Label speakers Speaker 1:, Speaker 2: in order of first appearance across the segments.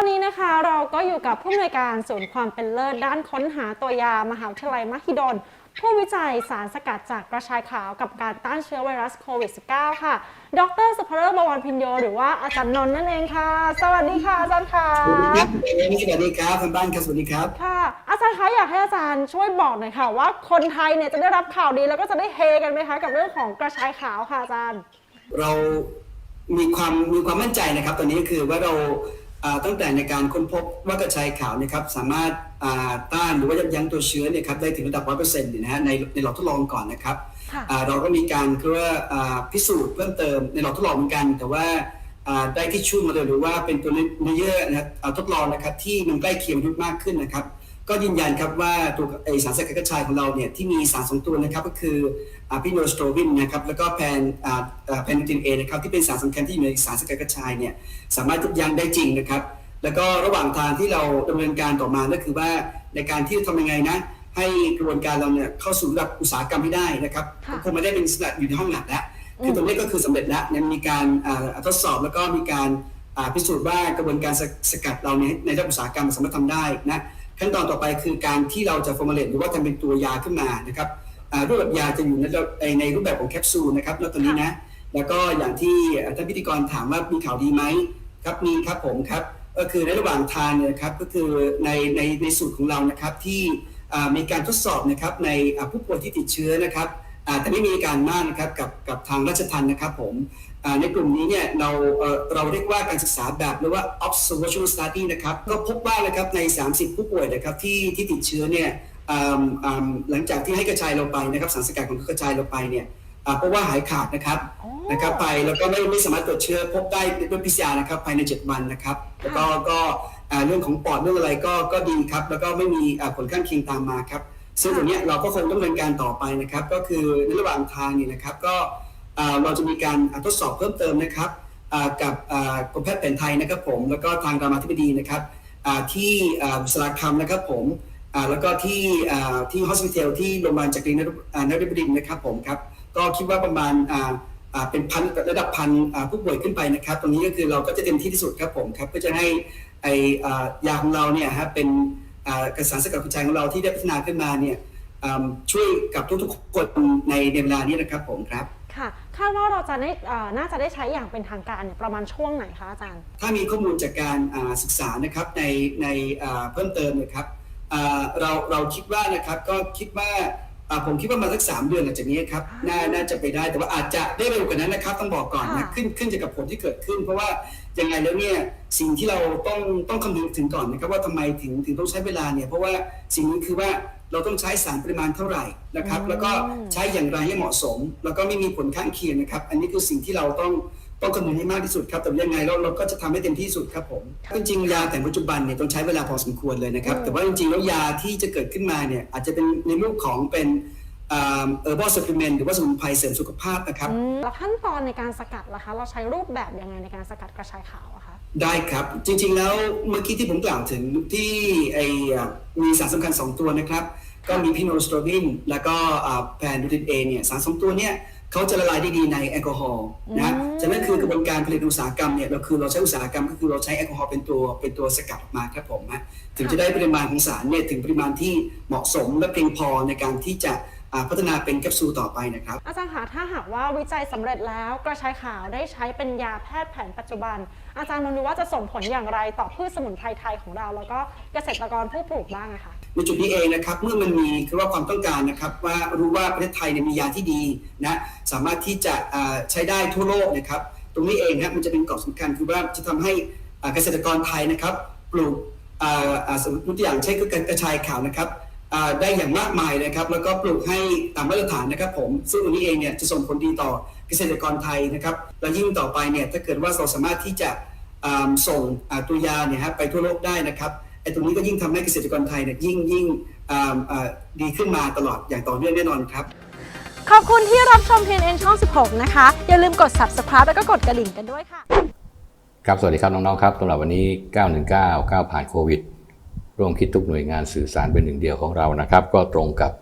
Speaker 1: อนนี้นะคะเราก็อยู่กับผู้อำนวยการศูนย์ความเป็นเลิศด้านค้นหาตัวยามหาวิทยาลัยมหิดล ผู้วิจัยสารสกัดจากกระชายขาวกับการต้านเชื้อไวรัสโควิด -19 ค่ะ ดรสุภเริศบวรพินโย หรือว่าอาจารย์นนท์นั่นเองค่ะ สวัสดีค่ะอาจารย์ค่ะ
Speaker 2: สวัสดีครับเอมี่สวัสดีครับทางบ้านครับสวัสดีครับ
Speaker 1: ค่ะ อาจารย์คะอยากให้อาจารย์ช่วยบอกหน่อยค่ะ ว่าคนไทยเนี่ยจะได้รับข่าวดีแล้วก็จะได้เฮกันไหมคะกับเรื่องของกระชายขาวค่ะอาจารย์
Speaker 2: เรามีความมีความมั่นใจนะครับ ตอนนี้คือว่าเราอ่า ตั้งแต่ในการค้นพบว่ากระชายขาวนะครับสามารถอ่าต้านหรือว่ายับยั้งตัวเชื้อเนี่ยครับได้ถึงระดับร้อยเปอร์เซ็นต์นะฮะในในหลอดทดลองก่อนนะครับ
Speaker 1: ค่ะ
Speaker 2: อ่าเราก็มีการคือว่าอ่าพิสูจน์เพิ่มเติมในหลอดทดลองเหมือนกัน แต่ว่าอ่าได้ที่ชูมาเลยหรือว่าเป็นตัวเนื้อเยื่อนะครับอ่าทดลองนะครับที่มันใกล้เคียงมนุษย์มากขึ้นนะครับ ก็ยืนยันครับว่าตัวไอสารสกัดกระชายของเราเนี่ยที่มีสารสองตัวนะครับก็คืออะพิโนสโตรวินนะครับแล้วก็แพนอ่าอ่าแพนดูตินเอนะครับที่เป็นสารสำคัญที่อยู่ในสารสกัดกระชายเนี่ยสามารถยับยั้งได้จริงนะครับ แล้วก็ระหว่างทางที่เราดำเนินการต่อมาก็คือว่าในการที่จะทำยังไงนะ ให้กระบวนการเราเนี่ยเข้าสู่ระดับอุตสาหกรรมให้ได้นะครับ
Speaker 1: ค่ะ
Speaker 2: คงไม่ได้เป็นสำหรับอยู่ในห้องหลักแล้วคือตรงนี้ก็คือสำเร็จแล้วเนี่ยมีการอ่าทดสอบแล้วก็มีการอ่าพิสูจน์ว่ากระบวนการสสกัดเราเนี่ยในระดับอุตสาหกรรมสามารถทำได้นะ ขั้นตอนต่อไปคือการที่เราจะฟอร์มาเลตหรือว่าทำเป็นตัวยาขึ้นมานะครับอ่ารูปแบบยาจะอยู่ในระในในรูปแบบของแคปซูลนะครับแล้วตอนนี้นะแล้วก็อย่างที่ท่านพิธีกรถามว่ามีข่าวดีไหมครับมีครับผมครับก็คือในระหว่างทางเนี่ยนะครับก็คือในในในสูตรของเรานะครับที่อ่ามีการทดสอบนะครับในอ่าผู้ป่วยที่ติดเชื้อนะครับอ่า แต่ไม่มีการมากนะครับกับกับทางราชทันนะครับผมในกลุ่มนี้เนี่ยเราเราเรียกว่าการศึกษาแบบเรียกว่า observational study นะครับก็พบว่านะครับใน 30 ผู้ป่วยนะครับที่ที่ติดเชื้อเนี่ยหลังจากที่ให้กระจายเราไปนะครับสารสกัดของกระจายเราไปเนี่ยเพราะว่าหายขาดนะครับนะครับไปแล้วก็ไม่ไม่สามารถตรวจเชื้อพบได้ด้วย PCR นะครับภายใน 7 วันนะครับแล้วก็ก็เรื่องของปอดเรื่องอะไรก็ก็ดีครับแล้วก็ไม่มีผลข้างเคียงตามมาครับ ซึ่งตรงนี้เราก็คงต้องดำเนินการต่อไปนะครับ ก็คือในระหว่างทางนี่นะครับก็เราจะมีการทดสอบเพิ่มเติมนะครับกับกรมแพทย์แผนไทยนะครับผมแล้วก็ทางรามาธิบดีนะครับที่อ่าบุษราคำนะครับผมแล้วก็ที่ที่ฮอสพิทอลที่โรงพยาบาลจักรีนฤอ่านฤบดินนะครับผมครับก็คิดว่าประมาณเป็นพันระดับพันผู้ป่วยขึ้นไปนะครับ ตรงนี้ก็คือเราก็จะเต็มที่ที่สุดครับผมครับเพื่อจะให้ไอยาของเราเนี่ยฮะเป็น กระสารสกัดกระจายของเราที่ได้พัฒนาขึ้นมาเนี่ยอ่าช่วยกับทุกๆคนในในเวลานี้นะครับผมครับ
Speaker 1: ค่ะคาดว่าเราจะได้เอ่อน่าจะได้ใช้อย่างเป็นทางการเนี่ยประมาณช่วงไหนคะอาจารย์
Speaker 2: ถ้ามีข้อมูลจากการอ่าศึกษานะครับในในอ่าเพิ่มเติมนะครับอ่าเราเราคิดว่านะครับก็คิดว่าอ่า ผมคิดว่ามาสักสามเดือนหลังจากนี้ครับน่าน่าจะไปได้แต่ว่าอาจจะได้เร็วกว่านั้นนะครับ ต้องบอกก่อนนะ
Speaker 1: ค่ะ
Speaker 2: ขึ้นขึ้นจากกับผลที่เกิดขึ้น เพราะว่ายังไงแล้วเนี่ยสิ่งที่เราต้องต้องคำนึงถึงก่อนนะครับว่าทำไมถึงถึงต้องใช้เวลาเนี่ยเพราะว่าสิ่งนี้คือว่าเราต้องใช้สารปริมาณเท่าไหร่นะครับ แล้วก็ใช้อย่างไรให้เหมาะสม แล้วก็ไม่มีผลข้างเคียงนะครับ อันนี้คือสิ่งที่เราต้อง ต้องคำนึงให้มากที่สุดครับแต่ยังไงเราเราก็จะทำให้เต็มที่สุดครับผมจริงๆยาแต่ปัจจุบันเนี่ยต้องใช้เวลาพอสมควรเลยนะครับ
Speaker 1: อืม
Speaker 2: แต่ว่าจริงๆแล้วยาที่จะเกิดขึ้นมาเนี่ยอาจจะเป็นในรูปของเป็นเอ่อ herbal supplement หรือว่าสมุนไพรเสริมสุขภาพนะครับ
Speaker 1: อืมแล้วขั้นตอนในการสกัดล่ะคะ เราใช้รูปแบบยังไงในการสกัดกระชายขาวอะคะ
Speaker 2: ได้ครับ จริง ๆ แล้วเมื่อกี้ที่ผมกล่าวถึงที่ไออะมีสารสำคัญ 2 ตัวนะครับ ก็มีพิโนสโตรวินแล้วก็แพนดูตินเอเนี่ยสารสองตัวเนี่ย เขาจะละลายได้ดีในแอลกอฮอล์นะ
Speaker 1: อืม
Speaker 2: ฉะนั้นคือกระบวนการผลิตอุตสาหกรรมเนี่ยเราคือเราใช้อุตสาหกรรมก็คือเราใช้แอลกอฮอล์เป็นตัวเป็นตัวสกัดออกมาครับผมฮะถึงจะได้ปริมาณของสารเนี่ยถึงปริมาณที่เหมาะสมและเพียงพอในการที่จะอ่าพัฒนาเป็นแคปซูลต่อไปนะครับ
Speaker 1: อาจารย์คะถ้าหากว่าวิจัยสำเร็จแล้วกระชายขาวได้ใช้เป็นยาแพทย์แผนปัจจุบัน อาจารย์มองดูว่าจะส่งผลอย่างไรต่อพืชสมุนไพรไทยของเรา แล้วก็เกษตรกรผู้ปลูกบ้างอะคะ
Speaker 2: ในจุดนี้เองนะครับเมื่อมันมีคือว่าความต้องการนะครับว่ารู้ว่าประเทศไทยเนี่ยมียาที่ดีนะสามารถที่จะใช้ได้ทั่วโลกนะครับตรงนี้เองนะมันจะเป็นกรอบสำคัญคือว่าจะทำให้เกษตรกรไทยนะครับปลูกอ่าอ่าสมมติตัวอย่างเช่นก็กระชายขาวนะครับได้อย่างมากมายนะครับ แล้วก็ปลูกให้ตามมาตรฐานนะครับผม ซึ่งตรงนี้เองเนี่ยจะส่งผลดีต่อเกษตรกรไทยนะครับ และยิ่งต่อไปเนี่ยถ้าเกิดว่าเราสามารถที่จะส่งตัวยาเนี่ยฮะไปทั่วโลกได้นะครับ ไอ้ตรงนี้ก็ยิ่งทำให้เกษตรกรไทยเนี่ยยิ่งยิ่งอ่าอ่าดีขึ้นมาตลอดอย่างต่อเนื่องแน่นอนครับ
Speaker 1: ขอบคุณที่รับชม TNN ช่อง 16 นะคะ อย่าลืมกด subscribe แล้วก็กดกระดิ่งกันด้วยค่ะ
Speaker 3: ครับ สวัสดีครับน้องๆครับสำหรับวันนี้ 919 9 ผ่านโควิด ร่วมคิดทุกหน่วยงานสื่อสารเป็นหนึ่งเดียวของเรานะครับ ก็ตรงกับ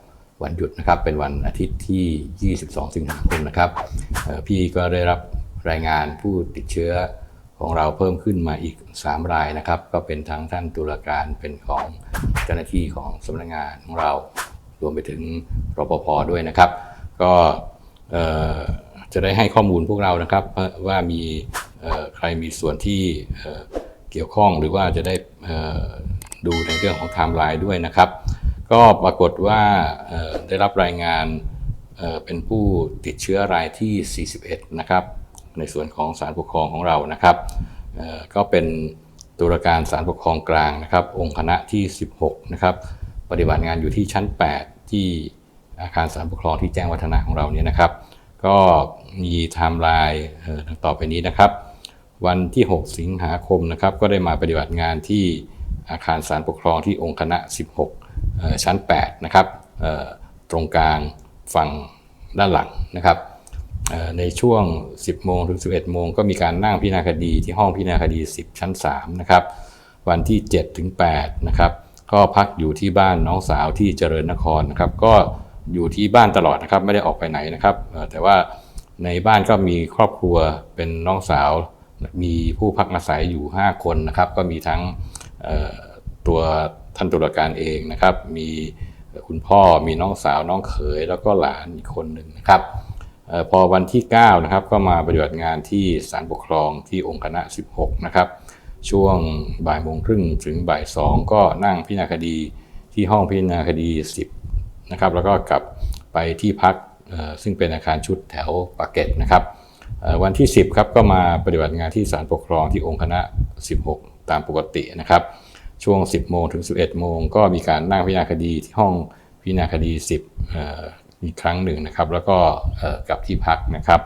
Speaker 3: วันหยุดนะครับเป็นวันอาทิตย์ที่ 22 สิงหาคมนะครับเอ่อพี่ก็ได้รับรายงานผู้ติดเชื้อโค ของเราเพิ่มขึ้นมาอีก 3 รายนะครับ ก็เป็นทั้งท่านตุลาการเป็นของเจ้าหน้าที่ของสำนักงานของเรา รวมไปถึงรปภด้วยนะครับ ก็จะได้ให้ข้อมูลพวกเรานะครับว่ามีใครมีส่วนที่เเกี่ยวข้องหรือว่าจะได้ดูในเรื่องของไทม์ไลน์ด้วยนะครับ ก็ปรากฏว่าได้รับรายงานเเป็นผู้ติดเชื้อรายที่ 41 นะครับ ในส่วนของศาลปกครองของเรานะครับก็เป็นตุลาการศาลปกครองกลางนะครับ องค์คณะที่ 16 นะครับ ปฏิบัติงานอยู่ที่ชั้น 8 ที่อาคารศาลปกครองที่แจ้งวัฒนะของเราเนี่ยนะครับ ก็มีไทม์ไลน์ดังต่อไปนี้นะครับ วันที่ 6 สิงหาคมนะครับ ก็ได้มาปฏิบัติงานที่อาคารศาลปกครองที่องค์คณะ 16 ชั้น 8 นะครับตรงกลางฝั่งด้านหลังนะครับ ในช่วง 10 โมงถึง 11 โมง ก็มีการนั่งพิจารณาคดีที่ห้องพิจารณาคดี 10 ชั้น 3 นะครับ วันที่ 7 ถึง 8 นะครับ ก็พักอยู่ที่บ้านน้องสาวที่เจริญนครนะครับ ก็อยู่ที่บ้านตลอดนะครับ ไม่ได้ออกไปไหนนะครับ แต่ว่าในบ้านก็มีครอบครัวเป็นน้องสาว มีผู้พักอาศัยอยู่ 5 คนนะครับ ก็มีทั้งตัวท่านตุลาการเองนะครับ มีคุณพ่อ มีน้องสาว น้องเขย แล้วก็หลานอีกคนหนึ่งนะครับ พอวันที่9นะครับก็มาปฏิบัติงานที่ศาลปกครองที่องค์คณะ 16 นะครับ ช่วงบ่ายโมงครึ่งถึงบ่ายสองก็นั่งพิจารณาคดีที่ห้องพิจารณาคดี 10 นะครับ แล้วก็กลับไปที่พักซึ่งเป็นอาคารชุดแถวปากเกร็ดนะครับวันที่ 10 ครับก็มาปฏิบัติงานที่ศาลปกครองที่องค์คณะ 16 ตามปกตินะครับ ช่วง 10 โมงถึง 11 โมงก็มีการนั่งพิจารณาคดีที่ห้องพิจารณาคดี 10 อีกครั้งหนึ่งนะครับ แล้วก็กลับที่พักนะครับ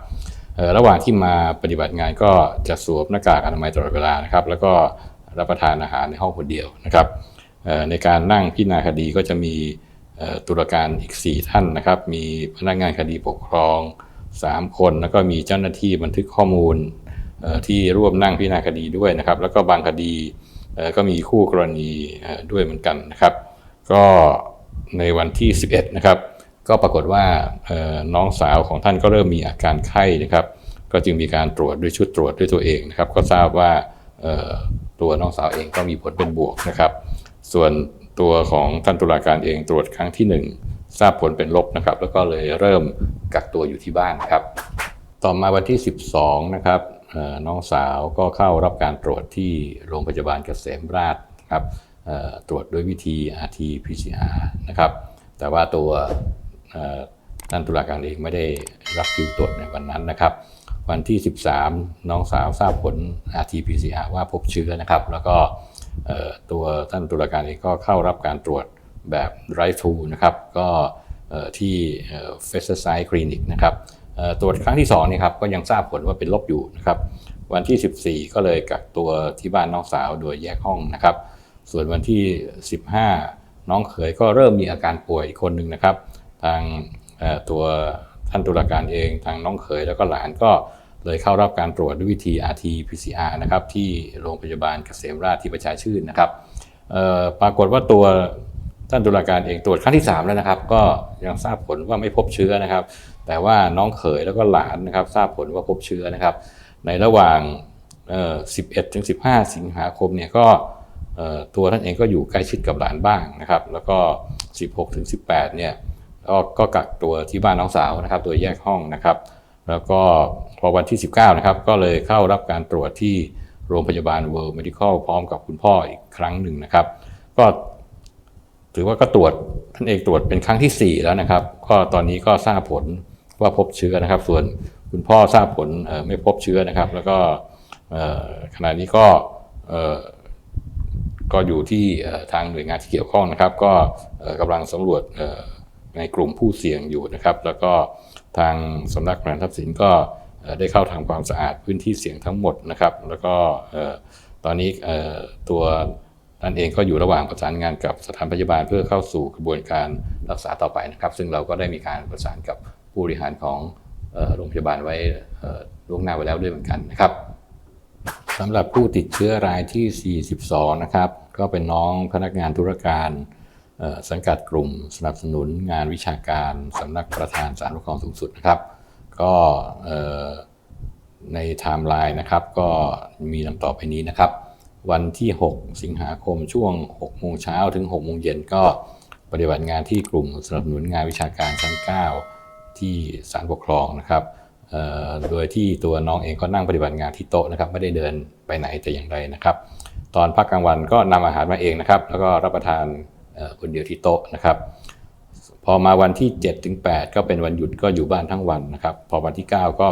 Speaker 3: ระหว่างที่มาปฏิบัติงานก็จะสวมหน้ากากอนามัยตลอดเวลานะครับ แล้วก็รับประทานอาหารในห้องคนเดียวนะครับในการนั่งพิจารณาคดีก็จะมีตุลาการอีก 4 ท่านนะครับ มีพนักงานคดีปกครอง 3 คน แล้วก็มีเจ้าหน้าที่บันทึกข้อมูลที่ร่วมนั่งพิจารณาคดีด้วยนะครับ แล้วก็บางคดีก็มีคู่กรณีด้วยเหมือนกันนะครับ ก็ในวันที่ 11 นะครับ ก็ปรากฏว่าน้องสาวของท่านก็เริ่มมีอาการไข้นะครับ ก็จึงมีการตรวจด้วยชุดตรวจด้วยตัวเองนะครับ ก็ทราบว่าตัวน้องสาวเองก็มีผลเป็นบวกนะครับ ส่วนตัวของท่านตุลาการเองตรวจครั้งที่ 1 ทราบผลเป็นลบนะครับ แล้วก็เลยเริ่มกักตัวอยู่ที่บ้านครับ ต่อมาวันที่ 12 นะครับน้องสาวก็เข้ารับการตรวจที่โรงพยาบาลเกษมราชนะครับตรวจด้วยวิธี RT-PCR นะครับ แต่ว่าตัว ท่านตุลาการเองไม่ได้รับคิวตรวจในวันนั้นนะครับ วันที่ 13 น้องสาวทราบผล RT-PCR ว่าพบเชื้อนะครับ แล้วก็ตัวท่านตุลาการเองก็เข้ารับการตรวจแบบไรทูนะครับ ก็ที่เฟสไซด์คลินิกนะครับตรวจครั้งที่2นี่ครับก็ยังทราบผลว่าเป็นลบอยู่นะครับ วันที่ 14 ก็เลยกักตัวที่บ้านน้องสาวโดยแยกห้องนะครับ ส่วนวันที่ 15 น้องเขยก็เริ่มมีอาการป่วยอีกคนหนึ่งนะครับ ทางตัวท่านตุลาการเองทางน้องเขยแล้วก็หลานก็เลยเข้ารับการตรวจด้วยวิธี RT-PCR นะครับที่โรงพยาบาลเกษมราชที่ประชาชื่นนะครับปรากฏว่าตัวท่านตุลาการเองตรวจครั้งที่ 3 แล้วนะครับ ก็ยังทราบผลว่าไม่พบเชื้อนะครับ แต่ว่าน้องเขยแล้วก็หลานนะครับ ทราบผลว่าพบเชื้อนะครับ ในระหว่าง 11ถึง15 สิงหาคมเนี่ยก็ตัวท่านเองก็อยู่ใกล้ชิดกับหลานบ้างนะครับ แล้วก็ 16ถึง18เนี่ย ก็ก็กักตัวที่บ้านน้องสาวนะครับ โดยแยกห้องนะครับ แล้วก็พอวันที่ 19 นะครับ ก็เลยเข้ารับการตรวจที่โรงพยาบาล World Medical พร้อมกับคุณพ่ออีกครั้งหนึ่งนะครับ ก็ถือว่าก็ตรวจท่านเองตรวจเป็นครั้งที่ 4 แล้วนะครับ ก็ตอนนี้ก็ทราบผลว่าพบเชื้อนะครับ ส่วนคุณพ่อทราบผลไม่พบเชื้อนะครับ แล้วก็ขณะนี้ก็ก็อยู่ที่ทางหน่วยงานที่เกี่ยวข้องนะครับ ก็กำลังสำรวจ ในกลุ่มผู้เสี่ยงอยู่นะครับ แล้วก็ทางสำนักงานทรัพย์สินก็ได้เข้าทำความสะอาดพื้นที่เสี่ยงทั้งหมดนะครับ แล้วก็ตอนนี้ตัวท่านเองก็อยู่ระหว่างประสานงานกับสถานพยาบาลเพื่อเข้าสู่กระบวนการรักษาต่อไปนะครับ ซึ่งเราก็ได้มีการประสานกับผู้บริหารของโรงพยาบาลไว้ล่วงหน้าไว้แล้วด้วยเหมือนกันนะครับสำหรับผู้ติดเชื้อรายที่ 42 นะครับ ก็เป็นน้องพนักงานธุรการ สังกัดกลุ่มสนับสนุนงานวิชาการสำนักประธานศาลปกครองสูงสุดนะครับ ก็ในไทม์ไลน์นะครับก็มีดังต่อไปนี้นะครับ วันที่ 6 สิงหาคมช่วง6โมงเช้าถึง6โมงเย็นก็ปฏิบัติงานที่กลุ่มสนับสนุนงานวิชาการชั้น 9 ที่ศาลปกครองนะครับโดยที่ตัวน้องเองก็นั่งปฏิบัติงานที่โต๊ะนะครับ ไม่ได้เดินไปไหนแต่อย่างใดนะครับ ตอนพักกลางวันก็นำอาหารมาเองนะครับ แล้วก็รับประทาน คนเดียวที่โต๊ะนะครับ พอมาวันที่7ถึง8ก็เป็นวันหยุดก็อยู่บ้านทั้งวันนะครับ พอวันที่ 9 ก็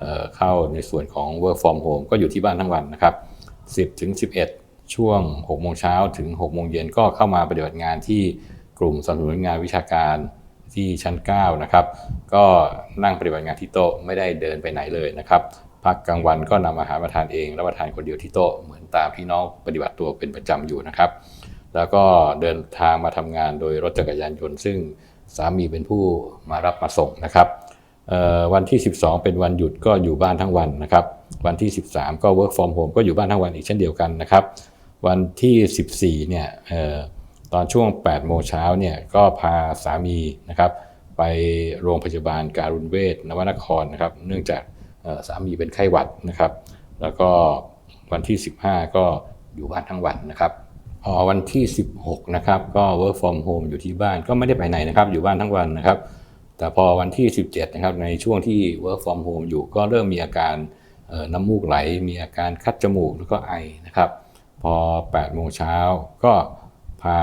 Speaker 3: เอ่อเข้าในส่วนของ work from home ก็อยู่ที่บ้านทั้งวันนะครับ 10ถึง11 ช่วง6โมงเช้าถึง6โมงเย็นก็เข้ามาปฏิบัติงานที่กลุ่มสนับสนุนงานวิชาการที่ชั้น 9 นะครับ ก็นั่งปฏิบัติงานที่โต๊ะไม่ได้เดินไปไหนเลยนะครับพักกลางวันก็นำอาหารมาทานเองรับประทานคนเดียวที่โต๊ะเหมือนตามพี่น้องปฏิบัติตัวเป็นประจำอยู่นะครับ แล้วก็เดินทางมาทำงานโดยรถจักรยานยนต์ ซึ่งสามีเป็นผู้มารับมาส่งนะครับวันที่ 12 เป็นวันหยุดก็อยู่บ้านทั้งวันนะครับ วันที่ 13 ก็ work from home ก็อยู่บ้านทั้งวันอีกเช่นเดียวกันนะครับ วันที่ 14 เนี่ยอ่อตอนช่วง 8 โมงเช้าเนี่ยก็พาสามีนะครับไปโรงพยาบาลการุณเวชนวนครนะครับ เนื่องจากสามีเป็นไข้หวัดนะครับ แล้วก็วันที่ 15 ก็อยู่บ้านทั้งวันนะครับ วันที่ 16 นะครับ ก็ work from home อยู่ที่บ้านก็ไม่ได้ไปไหนนะครับ อยู่บ้านทั้งวันนะครับ แต่พอวันที่ 17 นะครับ ในช่วงที่ work from home อยู่ก็เริ่มมีอาการน้ำมูกไหล มีอาการคัดจมูกแล้วก็ไอนะครับ พอ 8 โมงเช้าก็พา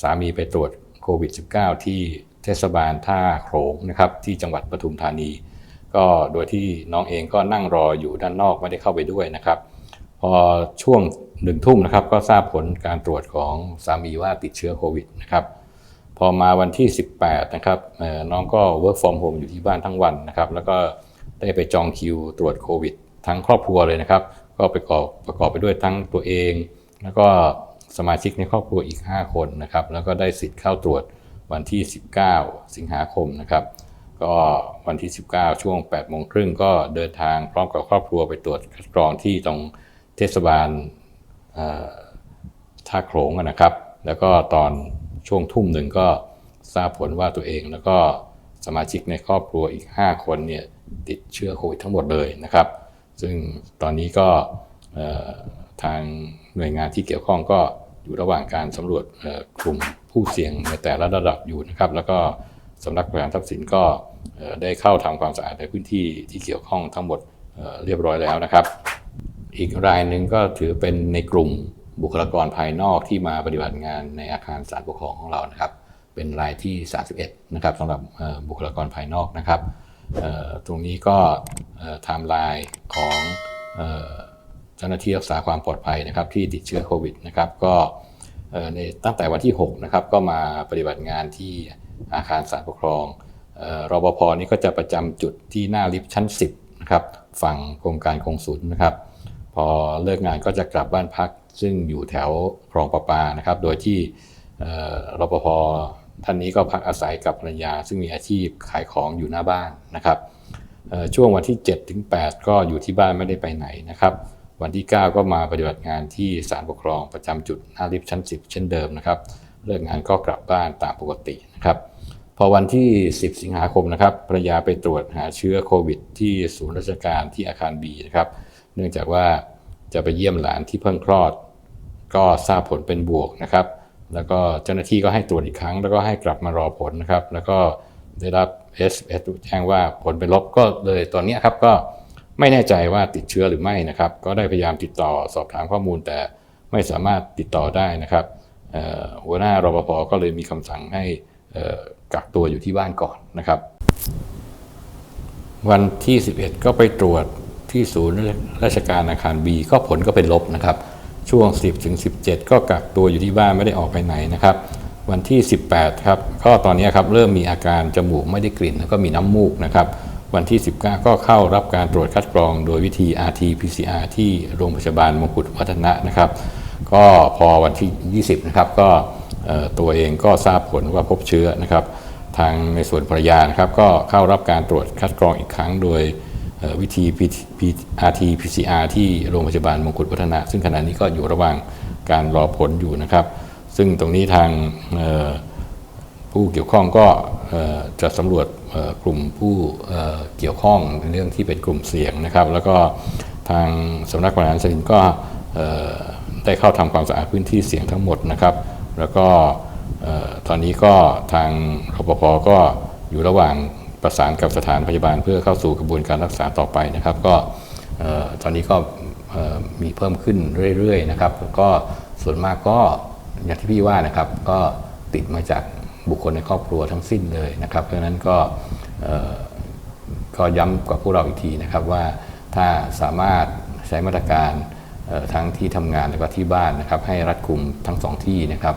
Speaker 3: สามีไปตรวจโควิด -19 ที่เทศบาลท่าโขงนะครับที่จังหวัดปทุมธานี ก็โดยที่น้องเองก็นั่งรออยู่ด้านนอกไม่ได้เข้าไปด้วยนะครับ พอช่วงหนึ่งทุ่มนะครับก็ทราบผลการตรวจของสามีว่าติดเชื้อโควิดนะครับพอมาวันที่ 18 นะครับน้องก็ work from home อยู่ที่บ้านทั้งวันนะครับ แล้วก็ได้ไปจองคิวตรวจโควิด ทั้งครอบครัวเลยนะครับ ก็ประกอบประกอบไปด้วยทั้งตัวเอง แล้วก็สมาชิกในครอบครัวอีก 5 คนนะครับ แล้วก็ได้สิทธิ์เข้าตรวจวันที่ 19 สิงหาคมนะครับ ก็วันที่ 19 ช่วง8โมงครึ่งก็เดินทางพร้อมกับครอบครัวไปตรวจคัดกรองที่ตรง เทศบาลท่าโขลงนะครับ แล้วก็ตอนช่วงทุ่มหนึ่งก็ทราบผลว่าตัวเองแล้วก็สมาชิกในครอบครัวอีก 5 คนเนี่ยติดเชื้อโควิดทั้งหมดเลยนะครับ ซึ่งตอนนี้ก็ทางหน่วยงานที่เกี่ยวข้องก็อยู่ระหว่างการสำรวจกลุ่มผู้เสี่ยงในแต่ละระดับอยู่นะครับ แล้วก็สำนักบริหารทรัพย์สินก็ได้เข้าทำความสะอาดในพื้นที่ที่เกี่ยวข้องทั้งหมดเรียบร้อยแล้วนะครับ อีกรายหนึ่งก็ถือเป็นในกลุ่มบุคลากรภายนอกที่มาปฏิบัติงานในอาคารศาลปกครองของเรานะครับ เป็นรายที่ 31 นะครับสำหรับบุคลากรภายนอกนะครับตรงนี้ก็ไทม์ไลน์ของเจ้าหน้าที่รักษาความปลอดภัยนะครับ ที่ติดเชื้อโควิดนะครับก็ในตั้งแต่วันที่6นะครับก็มาปฏิบัติงานที่อาคารศาลปกครองเอ่อรปภนี่ก็จะประจำจุดที่หน้าลิฟต์ชั้น 10นะครับฝั่งโครงการคงศูนย์นะครับ อเลิกงานก็จะกลับบ้านพัก ซึ่งอยู่แถวคลองประปานะครับ โดยที่รปภท่านนี้ก็พักอาศัยกับภรรยา ซึ่งมีอาชีพขายของอยู่หน้าบ้านนะครับช่วงวันที่7ถึง8ก็อยู่ที่บ้านไม่ได้ไปไหนนะครับ วันที่ 9 ก็มาปฏิบัติงานที่ศาลปกครองประจำจุดหน้าลิฟต์ชั้น 10 เช่นเดิมนะครับเลิกงานก็กลับบ้านตามปกตินะครับพอวันที่ 10 สิงหาคมนะครับภรรยาไปตรวจหาเชื้อโควิด ที่ศูนย์ราชการที่อาคารบีนะครับ เนื่องจากว่าจะไปเยี่ยมหลานที่เพิ่งคลอด ก็ทราบผลเป็นบวกนะครับ แล้วก็เจ้าหน้าที่ก็ให้ตรวจอีกครั้ง แล้วก็ให้กลับมารอผลนะครับ แล้วก็ได้รับ SMS แจ้งว่าผลเป็นลบก็เลยตอนนี้ครับก็ไม่แน่ใจว่าติดเชื้อหรือไม่นะครับ ก็ได้พยายามติดต่อสอบถามข้อมูล แต่ไม่สามารถติดต่อได้นะครับหัวหน้ารปภก็เลยมีคำสั่งให้กักตัวอยู่ที่บ้านก่อนนะครับ วันที่ 11 ก็ไปตรวจ ที่ศูนย์ราชการอาคาร B ก็ผลก็เป็นลบนะครับ ช่วง 10ถึง17 ก็กักตัวอยู่ที่บ้านไม่ได้ออกไปไหนนะครับ วันที่ 18ครับก็ตอนนี้ครับเริ่มมีอาการจมูกไม่ได้กลิ่นแล้วก็มีน้ำมูกนะครับ วันที่ 19 ก็เข้ารับการตรวจคัดกรอง โดยวิธี RT PCR ที่โรงพยาบาลมงกุฎวัฒนะนะครับ ก็พอวันที่ 20นะครับก็ตัวเองก็ทราบผลว่าพบเชื้อนะครับ ทางในส่วนภรรยานะครับก็เข้ารับการตรวจคัดกรองอีกครั้งโดย วิธี RT PCR ที่โรงพยาบาลมงกุฎวัฒนะ ซึ่งขณะนี้ก็อยู่ระหว่างการรอผลอยู่นะครับ ซึ่งตรงนี้ทางผู้เกี่ยวข้องก็จะสำรวจกลุ่มผู้เกี่ยวข้องในเรื่องที่เป็นกลุ่มเสี่ยงนะครับ แล้วก็ทางสำนักบริหารสินก็ได้เข้าทำความสะอาดพื้นที่เสี่ยงทั้งหมดนะครับ แล้วก็ตอนนี้ก็ทางรปภก็อยู่ระหว่าง ประสานกับสถานพยาบาล เพื่อเข้าสู่กระบวนการรักษาต่อไปนะครับ ก็ตอนนี้ก็มีเพิ่มขึ้นเรื่อยๆนะครับก็ส่วนมากก็อย่างที่พี่ว่านะครับก็ติดมาจากบุคคลในครอบครัวทั้งสิ้นเลยนะครับ เพราะฉะนั้นก็ก็ย้ำกับพวกเราอีกทีนะครับว่าถ้าสามารถใช้มาตรการทั้งที่ทำงานและก็ที่บ้านนะครับ ให้รัดกุมทั้งสองที่นะครับ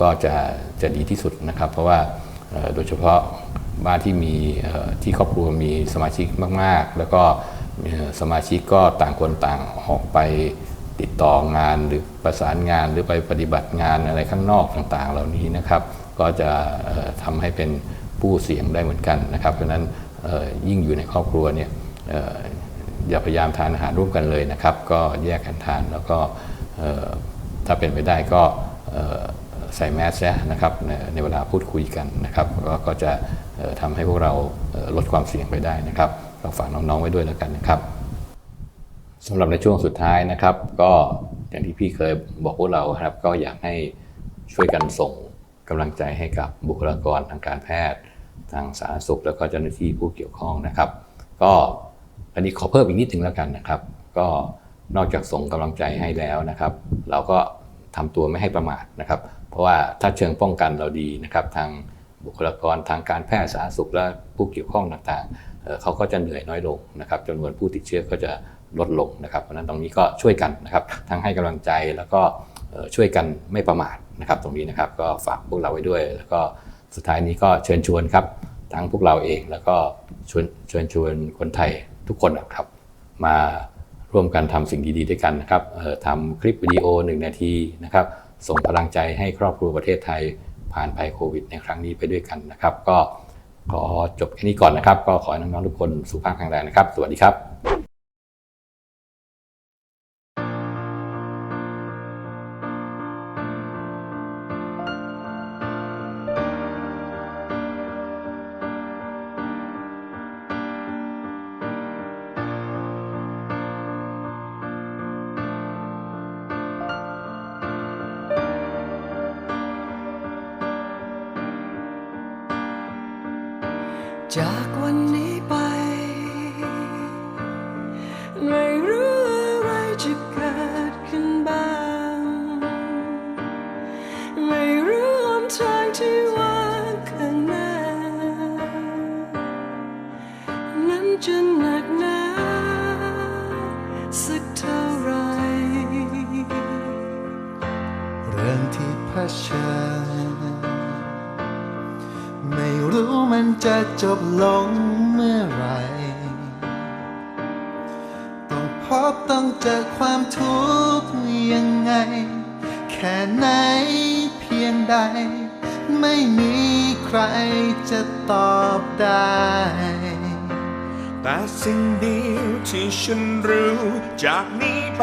Speaker 3: ก็จะจะดีที่สุดนะครับ เพราะว่าโดยเฉพาะ บ้านที่มีที่ครอบครัวมีสมาชิกมาก ๆ แล้วก็สมาชิกก็ต่างคนต่างออกไปติดต่องานหรือประสานงานหรือไปปฏิบัติงานอะไรข้างนอกต่างๆ เหล่านี้นะครับ ก็จะเอ่อทำให้เป็นผู้เสี่ยงได้เหมือนกันนะครับ เพราะนั้นยิ่งอยู่ในครอบครัวเนี่ยอย่าพยายามทานอาหารร่วมกันเลยนะครับ ก็แยกกันทานแล้วก็ถ้าเป็นไปได้ก็ใส่แมสซะนะครับในเวลาพูดคุยกันนะครับก็ก็จะ ทำให้พวกเราลดความเสี่ยงไปได้นะครับ เราฝากน้องๆไว้ด้วยแล้วกันนะครับสำหรับในช่วงสุดท้ายนะครับ ก็อย่างที่พี่เคยบอกพวกเราครับก็อยากให้ช่วยกันส่งกำลังใจให้กับบุคลากรทางการแพทย์ ทางสาธารณสุข แล้วก็เจ้าหน้าที่ผู้เกี่ยวข้องนะครับ ก็อันนี้ขอเพิ่มอีกนิดนึงแล้วกันนะครับ ก็นอกจากส่งกำลังใจให้แล้วนะครับ เราก็ทำตัวไม่ให้ประมาทนะครับ เพราะว่าถ้าเชิงป้องกันเราดีนะครับ ทาง บุคลากรทางการแพทย์สาธารณสุขและผู้เกี่ยวข้องต่างๆเขาก็จะเหนื่อยน้อยลงนะครับจำนวนผู้ติดเชื้อก็จะลดลงนะครับเพราะนั้นตรงนี้ก็ช่วยกันนะครับทั้งให้กำลังใจแล้วก็ช่วยกันไม่ประมาทนะครับ ตรงนี้นะครับก็ฝากพวกเราไว้ด้วย แล้วก็สุดท้ายนี้ก็เชิญชวนครับทั้งพวกเราเองแล้วก็ชวนเชิญชวนคนไทยทุกคนนะครับ มาร่วมกันทำสิ่งดีๆด้วยกันนะครับทำคลิปวิดีโอ1นาทีนะครับ ส่งพลังใจให้ครอบครัวประเทศไทย ผ่านภัยโควิดในครั้งนี้ไปด้วยกันนะครับ ก็ขอจบแค่นี้ก่อนนะครับ ก็ขอให้น้องๆทุกคนสุขภาพแข็งแรงนะครับ สวัสดีครับ
Speaker 4: ที่เผ
Speaker 5: ชิญไม่รู้มันจะจบลงเมื่อไรต้องพบต้องเจอความทุกข์ยังไง แค่ไหนเพียงใด ไม่มีใครจะตอบได้
Speaker 6: แต่สิ่งเดียวที่ฉันรู้ จากนี้ไป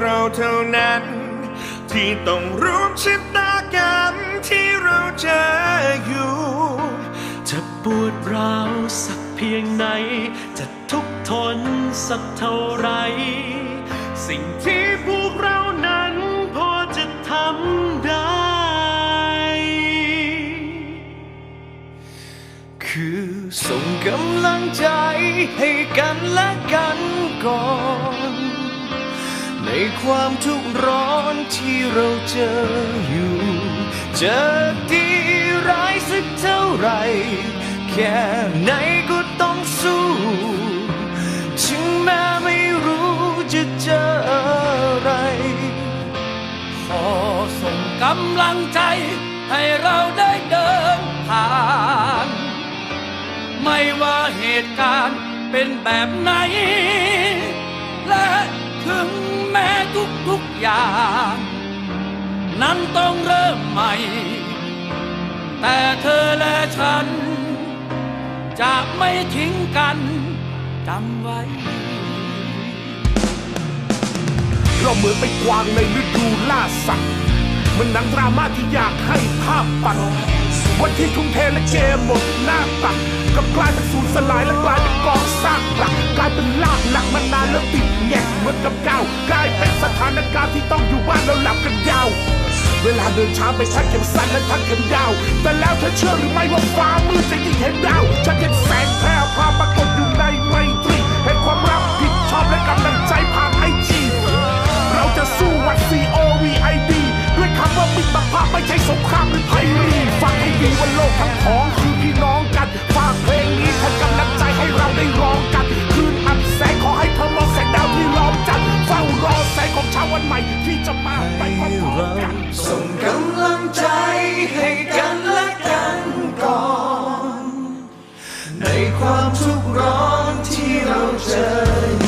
Speaker 6: เราเท่านั้น ที่ต้องร่วมชะต ที่เราเจออยู่
Speaker 4: จะปวดร้าวสักเพียงไหน จะทุกข์ทนสักเท่าไร สิ่งที่พวกเรานั้นพอจะทำได้ คือส่งกำลังใจให้กันและกันก่อนในความทุกข์ร้อนที่เราเจออยู่ จอดีร้ายสักเท่าไร แค่ไหนก็ต้องสู้ถึงแม้ไม่รู้จะเจออะไร ขอส่งกำลังใจให้เราได้เดินผ่าน ไม่ว่าเหตุการณ์เป็นแบบไหน และถึงแม้ทุกๆอย่าง นั้นต้องเริ่มใหม่ แต่เธอและฉัน จะไม่ทิ้งกันจำไว้
Speaker 6: เราเหมือนเป็นกวางในฤดูล่าสัตว์มันหนังดราม่าที่อยากให้ภาพปัดวันที่ทุ่มเทและเกมหมดหน้าตักกับกลายเป็นศูนย์สลายและกลายเป็นกองซากหลักกลายเป็นลากหลักมานานแล้วติดแงกเหมือนกับเก่ากลายเป็นสถานการณ์ที่ต้องอยู่บ้านแล้วหลับกันยาว เวลาเดินช้าไปชักเข็มสั้นและทักเข็มยาว แต่แล้วเธอเชื่อหรือไม่ว่าฟ้ามืดจะยิ่งเห็นดาวฉันเห็นแสงแพร่พาปรากฏอยู่ในไมตรีเห็นความรักผิดชอบและกำลังใจผ่านไอจีเราจะสู้วัด C O V I D ด้วยคำว่ามิตรภาพไม่ใช่สงครามหรือไพรีฟังให้ดีว่าโลกทั้งท้องคือพี่น้องกันฝากเพลงนี้ทำกำลังใจให้เราได้ร้องกันคืนอับแสงขอให้เธอมองแสงดาวที่ล้อมจันทร์เฝ้ารอแสงของชาววันใหม่ที่จะ ส่
Speaker 4: งกำลังใจให้กันและกันก่อน ในความทุกข์ร้อนที่เราเจอ